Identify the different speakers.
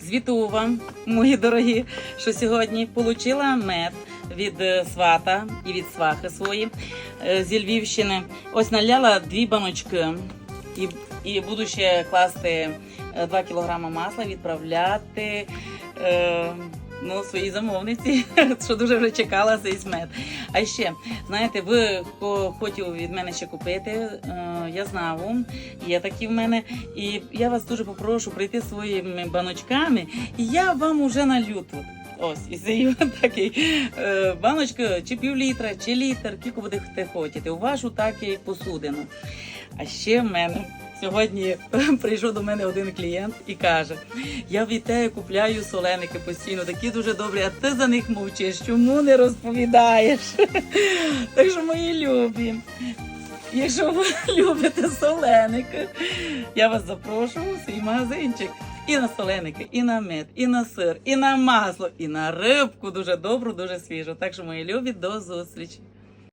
Speaker 1: Звітую вам, мої дорогі, що сьогодні отримала мед від е, свата і від свахи свої е, зі Львівщини. Ось наляла дві баночки і, і буду ще класти 2 кілограми масла, відправляти. Е, Ну, своїй замовниці, що дуже вже чекала цей мед. А ще, знаєте, ви хто хотів від мене ще купити, е, я знав, є такі в мене. І я вас дуже попрошу прийти своїми баночками, і я вам уже налю тут. Ось, і це такий е, баночка, чи пів літра, чи літр, скільки будете хотіти, у вашу так і посудину. А ще в мене сьогодні прийшов до мене один клієнт і каже: я від тебе купляю соленики постійно, такі дуже добрі, а ти за них мовчиш, чому не розповідаєш? Так що, мої любі, якщо ви любите соленики, я вас запрошую в свій магазинчик. І на соленики, і на мед, і на сир, і на масло, і на рибку дуже добру, дуже свіжу. Так що, мої любі, до зустрічі!